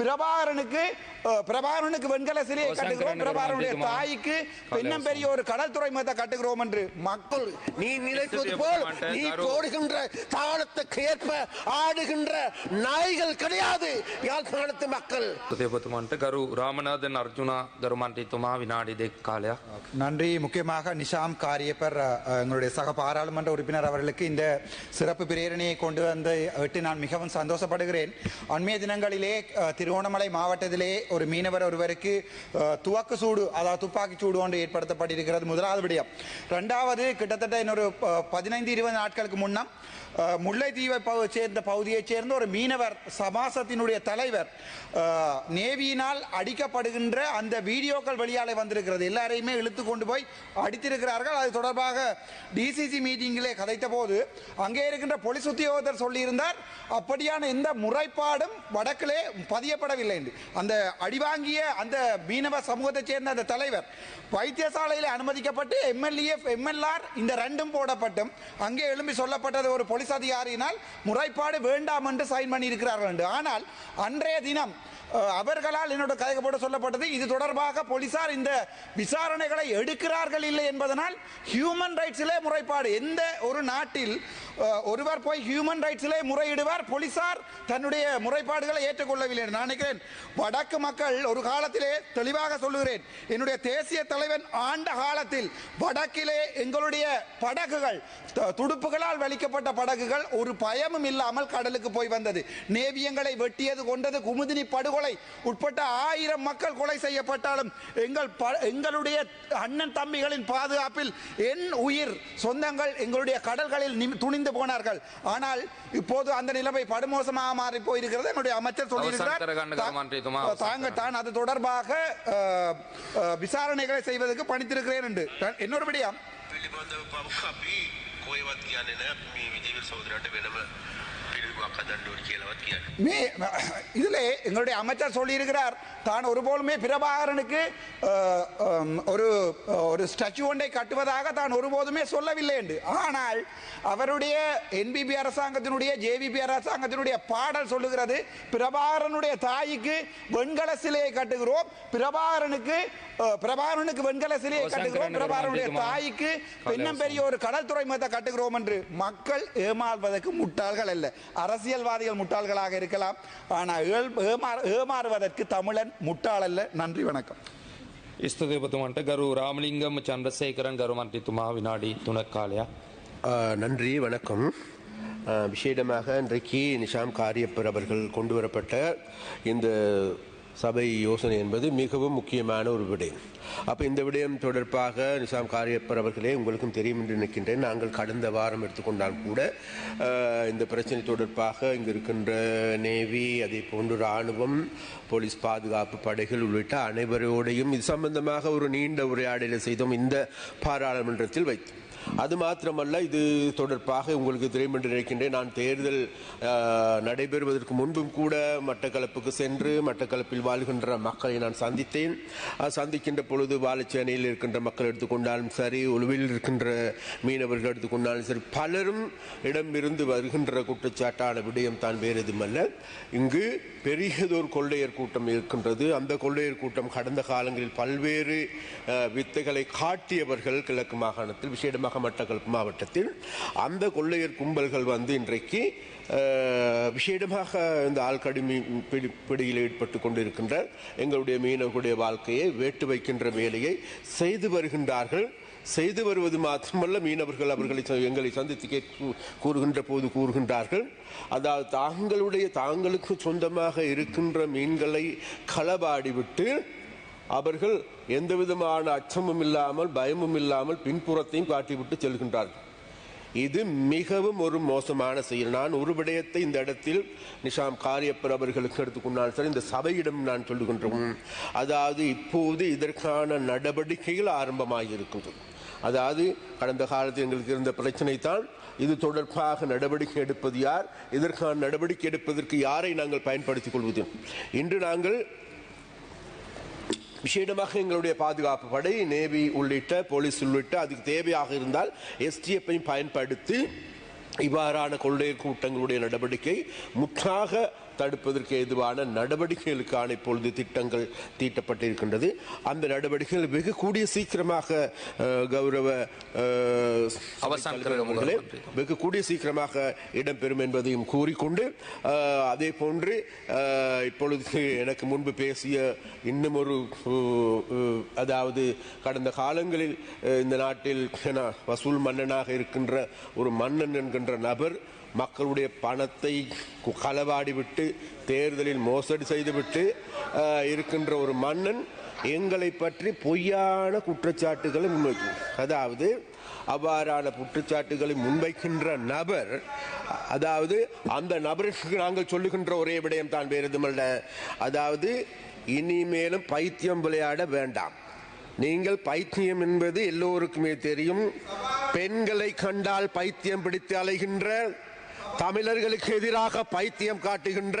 பிரபாகரனுக்கு பிரபாரனுக்கு வெண்கல சிலையை கட்டுகிறோம். பிரபாரனுடைய தாய்க்கு பெண்ணம் பெரிய ஒரு கடல்துறை மதத்தை கட்டுகிறோம் என்று மக்கள் நீ நினைப்பது போல் நீ போடுகின்ற தாளத்துக்கு ஏற்ப ஆடுகின்ற நாய்கள் கிடையாது. யாழ்ப்பாணத்து மக்கள்? கரு ராமநாதன் அர்ஜுனா கருமாண்டி துமா வினாடி காலையா நன்றி. முக்கியமாக நிஷாம் காரியப்பர் எங்களுடைய சக பாராளுமன்ற உறுப்பினர் அவர்களுக்கு இந்த சிறப்பு பிரேரணையை கொண்டு வந்து விட்டு நான் மிகவும் சந்தோஷப்படுகிறேன். அண்மைய தினங்களிலே திருவோணமலை மாவட்டத்திலே ஒரு மீனவர் ஒருவருக்கு துவக்கு சூடு அதாவது துப்பாக்கி சூடு ஒன்று ஏற்படுத்தப்பட்டிருக்கிறது முதலாவது விடயம். ரெண்டாவது கிட்டத்தட்ட இன்னொரு பதினைந்து இருபது நாட்களுக்கு முன்னம் முல்லைத்தீவை பகு சேர்ந்த பகுதியைச் சேர்ந்த ஒரு மீனவர் சமாசத்தினுடைய தலைவர் நேவியினால் அடிக்கப்படுகின்ற அந்த வீடியோக்கள் வெளியாலே வந்திருக்கிறது. எல்லாரையுமே இழுத்து கொண்டு போய் அடித்திருக்கிறார்கள். அது தொடர்பாக டிசிசி மீட்டிங்கிலே கதைத்த போது அங்கே இருக்கின்ற போலீஸ் உத்தியோகத்தர் சொல்லியிருந்தார் அப்படியான எந்த முறைப்பாடும் வடக்கிலே பதியப்படவில்லை என்று. அந்த அடிவாங்கிய அந்த மீனவ சமூகத்தைச் சேர்ந்த அந்த தலைவர் வைத்தியசாலையில் அனுமதிக்கப்பட்டு எம்எல்ஏ எம்எல்ஆர் இந்த ரெண்டும் போடப்பட்டும். அங்கே எழும்பி சொல்லப்பட்டது ஒரு போலீஸ் அதிகாரியினால் முறைப்பாடு வேண்டாம் என்று சைன் பண்ணியிருக்கிறார்கள் என்று. ஆனால் அன்றைய தினம் அவர்களால் என்னோட கையகப்பட சொல்லப்பட்டது இது தொடர்பாக போலீசார் இந்த விசாரணைகளை எடுக்கிறார்கள் இல்லை என்பதனால் ஹியூமன் ரைட்ஸிலே முறைப்பாடு. எந்த ஒரு நாட்டில் ஒருவர் போய் ஹியூமன் ரைட்ஸிலே முறையிடுவார் போலீசார் தன்னுடைய முறைப்பாடுகளை ஏற்றுக்கொள்ளவில்லை நான் நினைக்கிறேன். வடக்கு மக்கள் ஒரு காலத்திலே தெளிவாக சொல்லுகிறேன். என்னுடைய தேசிய தலைவன் ஆண்ட காலத்தில் வடக்கிலே எங்களுடைய படகுகள் துடுப்புகளால் வலிக்கப்பட்ட படகுகள் ஒரு பயமும் இல்லாமல் கடலுக்கு போய் வந்தது. நேவியங்களை வெட்டியது கொண்டது குமுதினி படுகொலை உட்பட்ட ஆயிரம் மக்கள் கொலை செய்யப்பட்டாலும் எங்கள் எங்களுடைய அண்ணன் தம்பிகளின் பாதுகாப்பில் என் உயிர் சொந்தங்கள் எங்களுடைய கடல்களில் துணிந்து போனார்கள். ஆனால் இப்போது அந்த நிலைமை படுமோசமாக மாறி போயிருக்கிறது. என்னுடைய அமைச்சர் சொல்லியிருக்கிறார். அரசாங்கத்தான் அது தொடர்பாக விசாரணைகளை செய்வதற்கு பணித்திருக்கிறேன் என்று என்னோடபடியா இதுல எங்களுடைய அமைச்சர் சொல்லியிருக்கிறார் தான் ஒருபோலுமே பிரபாகரனுக்கு ஒரு ஒரு ஸ்டாச்சு ஒன்றை கட்டுவதாக தான் ஒருபோதுமே சொல்லவில்லை என்று. ஆனால் அவருடைய என்பிபி அரசாங்கத்தினுடைய ஜேவிபி அரசாங்கத்தினுடைய பாடல் சொல்லுகிறது பிரபாகரனுடைய தாய்க்கு வெண்கல சிலையை கட்டுகிறோம் பிரபாகரனுக்கு பிரபாகரனுக்கு வெண்கல சிலையை கட்டுகிறோம் பிரபாகரனுடைய? தாய்க்கு பெண்ணம் பெரிய ஒரு கடல் துறைமுகத்தை கட்டுகிறோம் என்று. மக்கள் ஏமாறுவதற்கு முட்டாள்கள் அல்ல. அரசியல்வாதிகள் முட்டாள்களாக இருக்கலாம். ஆனால் ஏமாறுவதற்கு தமிழன் முட்டாள் அல்ல நன்றி வணக்கம் ස්තුතිපතුමන්ට ගරු රාමලිංගම චන්ද්‍රසේකරන් ගරු මන්ත්‍රීතුමා විනාඩි තුනක් කාලයක් ஆ, நன்றி வணக்கம் ஆ, விசேடமாக இன்றைக்கு நிஷாம் காரியப்பர் அவர்கள் கொண்டு வரப்பட்ட இந்த சபை யோசனை என்பது மிகவும் முக்கியமான ஒரு விடயம். அப்போ இந்த விடயம் தொடர்பாக நிசாம் காரியப்பர் அவர்களே உங்களுக்கும் தெரியும் என்று நினைக்கின்றேன். நாங்கள் கடந்த வாரம் எடுத்துக்கொண்டால் கூட இந்த பிரச்சனை தொடர்பாக இங்கு இருக்கின்ற நேவி அதே போன்று இராணுவம் போலீஸ் பாதுகாப்பு படைகள் உள்ளிட்ட அனைவரோடையும் இது சம்பந்தமாக ஒரு நீண்ட உரையாடலை செய்தோம். இந்த பாராளுமன்றத்தில் வைத்தோம். அது மாத்திரமல்ல இது தொடர்பாக உங்களுக்கு தெரியும் என்று நினைக்கின்றேன். நான் தேர்தல் நடைபெறுவதற்கு முன்பும் கூட மட்டக்களப்புக்கு சென்று மட்டக்களப்பில் வாழ்கின்ற மக்களை நான் சந்தித்தேன். சந்திக்கின்ற பொழுது வாழைச்சேனையில் இருக்கின்ற மக்கள் எடுத்துக்கொண்டாலும் சரி உழுவில் இருக்கின்ற மீனவர்கள் எடுத்துக்கொண்டாலும் சரி பலரும் இடமிருந்து வருகின்ற குற்றச்சாட்டான விடயம் தான் வேறு எதுமல்ல இங்கு பெரியதொரு கொள்ளையர் கூட்டம் இருக்கின்றது. அந்த கொள்ளையர் கூட்டம் கடந்த காலங்களில் பல்வேறு வித்தைகளை காட்டியவர்கள் கிழக்கு மாகாணத்தில் விசேடமாக மட்டக்களப்பு மாவட்டத்தில் அந்த கொள்ளையர் கும்பல்கள் வந்து இன்றைக்கு விஷேடமாக இந்த ஆள்கடி பிடி பிடியில் ஈடுபட்டு கொண்டிருக்கின்ற எங்களுடைய மீனவர்களுடைய வாழ்க்கையை வேட்டு வைக்கின்ற வேலையை செய்து வருகின்றார்கள். செய்து வருவது மாத்திரமல்ல மீனவர்கள் அவர்களை எங்களை சந்தித்து கூறுகின்ற போது கூறுகின்றார்கள். அதாவது தாங்களுடைய தாங்களுக்கு சொந்தமாக இருக்கின்ற மீன்களை களபாடிவிட்டு அவர்கள் எந்த விதமான அச்சமும் இல்லாமல் பயமும் இல்லாமல் பின்புறத்தையும் காட்டிவிட்டு செல்கின்றார்கள். இது மிகவும் ஒரு மோசமான செயல். நான் ஒரு விடயத்தை இந்த இடத்தில் நிஷாம் காரியப்பர் அவர்களுக்கு எடுத்துக்கொண்டால் சரி இந்த சபையிடம் நான் சொல்லுகின்றோம் அதாவது இப்போது இதற்கான நடவடிக்கைகள் ஆரம்பமாகி இருக்கின்றது அதாவது கடந்த காலத்தில் எங்களுக்கு இருந்த பிரச்சனை தான் இது தொடர்பாக நடவடிக்கை எடுப்பது யார் இதற்கான நடவடிக்கை எடுப்பதற்கு யாரை நாங்கள் பயன்படுத்திக் கொள்வது இன்று நாங்கள் விசேடமாக எங்களுடைய பாதுகாப்பு படை நேவி உள்ளிட்ட போலீஸ் உள்ளிட்ட அதுக்கு தேவையாக இருந்தால் எஸ்டிஎஃப்பையும் பயன்படுத்தி இவ்வாறான கொள்ளை கூட்டங்களுடைய நடவடிக்கை முற்றாக தடுப்பதற்கு ஏதுவான நடவடிக்கைகளுக்கான இப்பொழுது திட்டங்கள் தீட்டப்பட்டிருக்கின்றது. அந்த நடவடிக்கைகள் வெகு கூடிய சீக்கிரமாக கௌரவ வெகு கூடிய சீக்கிரமாக இடம்பெறும் என்பதையும் கூறிக்கொண்டு அதே போன்று இப்பொழுது எனக்கு முன்பு பேசிய இன்னும் ஒரு அதாவது கடந்த காலங்களில் இந்த நாட்டில் வசூல் மன்னனாக இருக்கின்ற ஒரு மன்னன் என்கின்ற நபர் மக்களுடைய பணத்தை களவாடிவிட்டு தேர்தலில் மோசடி செய்துவிட்டு இருக்கின்ற ஒரு மன்னன் எங்களை பற்றி பொய்யான குற்றச்சாட்டுகளை முன்வைக்கும். அதாவது அவ்வாறான குற்றச்சாட்டுகளை முன்வைக்கின்ற நபர் அதாவது அந்த நபருக்கு நாங்கள் சொல்லுகின்ற ஒரே விடயம் தான் வேறு எதுமல்ல அதாவது இனிமேலும் பைத்தியம் விளையாட வேண்டாம். நீங்கள் பைத்தியம் என்பது எல்லோருக்குமே தெரியும். பெண்களை கண்டால் பைத்தியம் பிடித்து அலைகின்ற தமிழர்களுக்கு எதிராக பைத்தியம் காட்டுகின்ற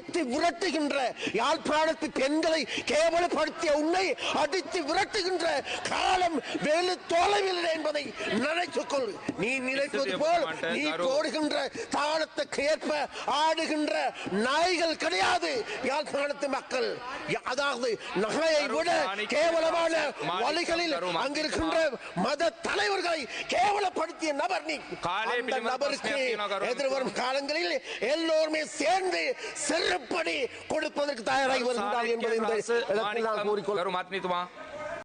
அடித்து விரட்டுகின்ற யாழ்ப்பாணத்து பெண்களை கேவலப்படுத்திய உன்னை அடித்து விரட்டுகின்ற காலம் வெகு தொலைவில் என்பதை நினைத்துக் கொள். நீ நினைப்பது போல் நீ போடுகின்ற தாளத்துக்கு ஏற்ப ஆடுகின்ற நாய்கள் கிடையாது. யாழ்ப்பாணத்து மக்கள். அதாவது நகையை விட கேவலமான வழிகளில் அங்கிருக்கின்ற மத தலைவர்களை கேவலப்படுத்திய நபர் நீ. அந்த நபருக்கு எதிர்வரும் காலங்களில் எல்லோருமே சேர்ந்து செருப்படி கொடுப்பதற்கு தயாராகி வருகிறார் என்பதை இந்த இடத்தில் நான் கூறிக்கொள்கிறோம்